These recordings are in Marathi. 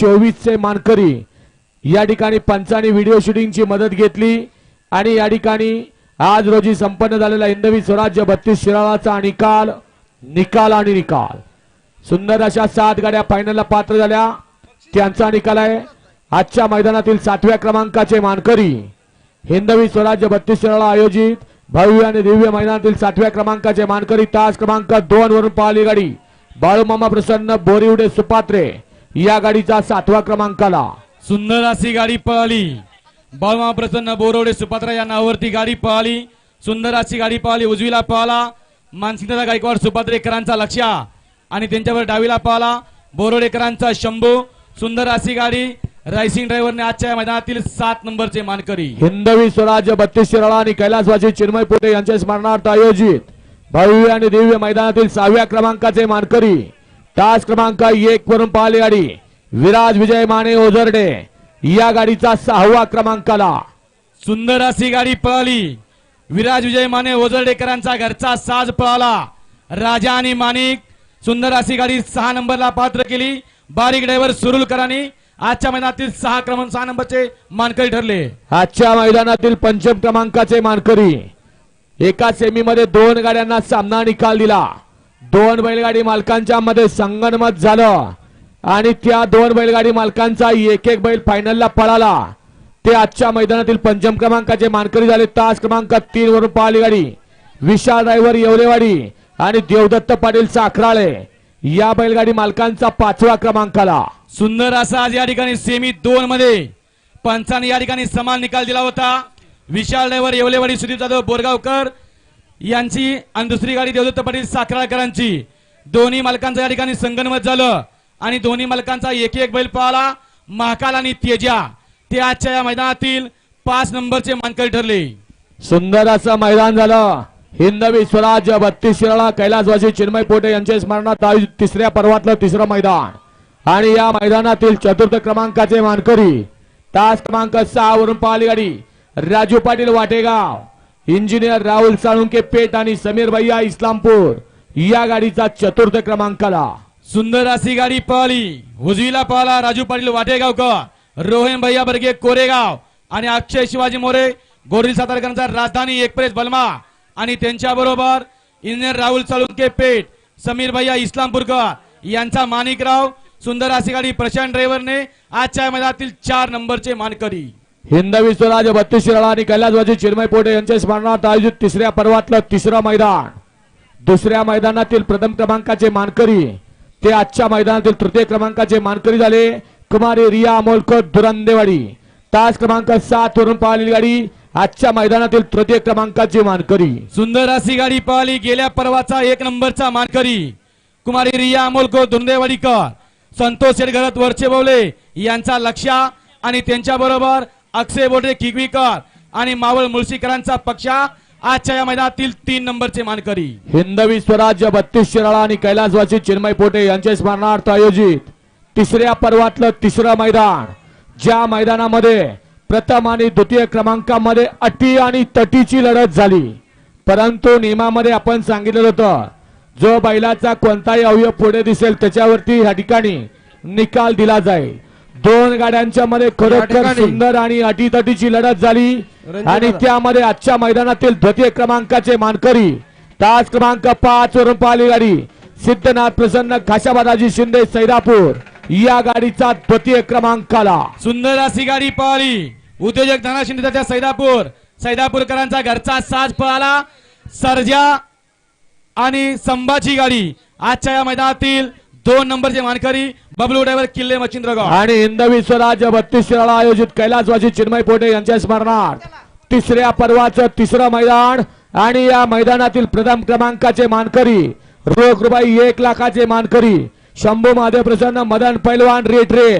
चोवीसचे मानकरी. या ठिकाणी पंचाने व्हिडिओ शूटिंगची मदत घेतली आणि या ठिकाणी आज रोजी संपन्न झालेला हिंदवी स्वराज्य बत्तीस शिराळाचा निकाल निकाल आणि निकाल. सुंदर अशा सात गाड्या फायनलला पात्र झाल्या. त्यांचा निकाल आहे. आजच्या मैदानातील सातव्या क्रमांकाचे मानकरी. हिंदवी स्वराज्य बत्तीस शिराळा आयोजित भव्य आणि दिव्य मैदानातील सातव्या क्रमांकाचे मानकरी तास क्रमांक दोन वरून पाहिली गाडी. बाळूमामा प्रसन्न बोरिवडे सुपात्रे. या गाडीचा सातवा क्रमांकाला. सुंदर अशी गाडी पळाली. बाळमा प्रसन्न बोरवडे सुपात्रा या नावावरती गाडी पळाली. सुंदर अशी गाडी पळाली उजवीला पळाला. मानसिंगदादा गायकवाड सुपात्रेकरांचा लक्ष आणि त्यांच्यावर डावीला पळाला. बोरवडेकरांचा शंभू सुंदर अशी गाडी. रायसिंग ड्रायव्हरने आजच्या मैदानातील सात नंबरचे मानकरी. हिंदवी स्वराज्य बत्तीस शिराळा आणि कैलासवासी चिन्मय पोटे यांच्या स्मरणार्थ आयोजित भव्य आणि दिव्य मैदानातील सहाव्या क्रमांकाचे मानकरी. तास क्रमांक एक वरून पाहिली गाडी. विराज विजय माने ओझरडे. या गाडीचा सहावा क्रमांकाला. सुंदर अशी गाडी पळाली. विराज विजय माने ओझरडेकरांचा घरचा साज पळाला. राजा आणि माणिक सुंदर अशी गाडी सहा नंबरला पात्र केली. बारीक ड्रायव्हर सुरुलकरांनी आजच्या मैदानातील सहा क्रमांक सहा नंबरचे मानकरी ठरले. आजच्या मैदानातील पंचम क्रमांकाचे मानकरी. एका सेमीमध्ये दोन गाड्यांना सामना निकाल दिला. दोन बैलगाडी मालकांच्या मध्ये संगनमत झालं. आणि त्या दोन बैलगाडी मालकांचा एक एक बैल फायनलला पळाला. ते आजच्या मैदानातील पंचम क्रमांकाचे मानकरी झाले. तास क्रमांक तीन वरून पाहिली गाडी. विशाल ड्रायव्हर येवलेवाडी आणि देवदत्त पाटील साखराळे या बैलगाडी मालकांचा पाचवा क्रमांकाला. सुंदर असा आज या ठिकाणी सेमी दोन मध्ये पंचाने या ठिकाणी समान निकाल दिला होता. विशाल ड्रायव्हर येवलेवाडी सुदीप जाधव बोरगावकर यांची आणि दुसरी गाडी देवदत्त पाटील साखराळकरांची. दोन्ही मालकांचं या ठिकाणी संगनमत झालं. आणि दोन्ही मालकांचा एक एक बैल पळाला. महाकाल आणि तेजा. ते आजच्या या मैदानातील पाच नंबरचे मानकरी ठरले. सुंदर असं मैदान झालं. हिंदवी स्वराज बत्तीस शिराळा कैलासवासी चिन्मय पोटे यांच्या स्मरणात आयोजित तिसऱ्या पर्वातलं तिसरं मैदान. आणि या मैदानातील चतुर्थ क्रमांकाचे मानकरी. तास क्रमांक सहा वरून पाहिली गाडी. राजू पाटील वाटेगाव. इंजिनियर राहुल साळुंके पेठ आणि समीर भैया इस्लामपूर. या गाडीचा चतुर्थ क्रमांकाला सुंदर अशी गाडी पळाली. उजवीला पळाला राजू पाटील वाटेगावकर रोहन भैया बर्गे कोरेगाव आणि अक्षय शिवाजी मोरे. गोरील सातारकरांचा राजधानी एक्सप्रेस बलमा आणि त्यांच्या बरोबर इंजिनियर राहुल साळुंके पेठ समीर भैया इस्लामपूरकर यांचा माणिकराव. सुंदर अशी गाडी प्रशांत ड्रायव्हरने आजच्या मैदानातील चार नंबरचे मानकरी. हिंदवी स्वराज बत्तीस शिराळा आणि कैलासवाजी चिन्मय पोटे यांच्या स्मरणार्थ आयोजित तिसऱ्या पर्वातलं तिसरं मैदान. दुसऱ्या मैदानातील प्रथम क्रमांकाचे मानकरी ते आजच्या मैदानातील तृतीय क्रमांकाचे मानकरी झाले. कुमारी रिया अमोलकर दुरंदेवाडी तास क्रमांक सात वरून पाहिलेली गाडी आजच्या मैदानातील तृतीय क्रमांकाची मानकरी. सुंदर अशी गाडी पाहिली गेल्या पर्वाचा एक नंबरचा मानकरी कुमारी रिया अमोलकर दुर्देवाडीकर संतोष शेडगरत वरचे बोवले यांचा लक्ष आणि त्यांच्या बरोबर अक्षय बोटे किगवीकर आणि मावळ मुळशीकरांचा पक्ष आजच्या या मैदानातील तीन नंबरचे मानकरी. हिंदवी स्वराज्य बत्तीस शिराळा आणि कैलासवासी चिन्मय पोटे यांच्या स्मरणार्थ आयोजित तिसऱ्या पर्वातलं तिसरं मैदान. ज्या मैदानामध्ये प्रथम आणि द्वितीय क्रमांकामध्ये अटी आणि तटीची लढत झाली. परंतु नियमामध्ये आपण सांगितलं होतं जो बैलाचा कोणताही अवयव पुढे दिसेल त्याच्यावरती ह्या ठिकाणी निकाल दिला जाईल. दोन गाड्यांच्या मध्ये खरोखर सुंदर आणि अटीतटीची लढत झाली. आणि त्यामध्ये आजच्या मैदानातील द्वितीय क्रमांकाचे मानकरी तास क्रमांक पाच वरून पाहिली गाडी. सिद्धनाथ प्रसन्न खाशाबादाजी शिंदे सैदापूर या गाडीचा द्वितीय क्रमांकाला. सुंदर अशी गाडी पळाली. उद्योजक धना शिंदेच्या सैदापूर सैदापूरकरांचा घरचा साज पळाला. सर्जा आणि संभाची गाडी. आजच्या या मैदानातील दोन नंबरचे मानकरी बबलू ड्रायव्हर किल्ले मच्छिंद्रगाव आणि हिंदवी स्वराज्य बत्तीस शिराळा आयोजित कैलासवासी चिन्मय पोटे यांच्या स्मरणार्थ तिसऱ्या पर्वाचं तिसरं मैदान आणि या मैदानातील प्रथम क्रमांकाचे मानकरी रोख रुपये एक लाखाचे मानकरी शंभू महादेव प्रसन्न मदन पैलवान रेटरे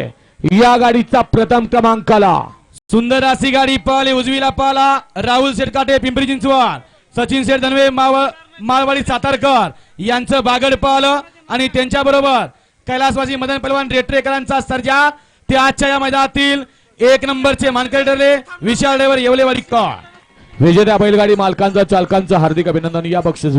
या गाडीचा प्रथम क्रमांकाला. सुंदर अशी गाडी पळाली उजवीला पळाला राहुल शेटकाटे पिंपरी चिंचवड सचिन शेठ धनवे मावळ माळवाडी सातारकर यांचं बागड पळालं. आणि त्यांच्या बरोबर कैलासवासी मदन पलवान रेटरेकरांचा सर्जा. ते आजच्या या मैदानातील एक नंबरचे मानकरी ठरले विशाल ड्रायव्हर येवलेवाडी का विजेत्या बैलगाडी मालकांचा चालकांचं हार्दिक अभिनंदन. या बक्षीस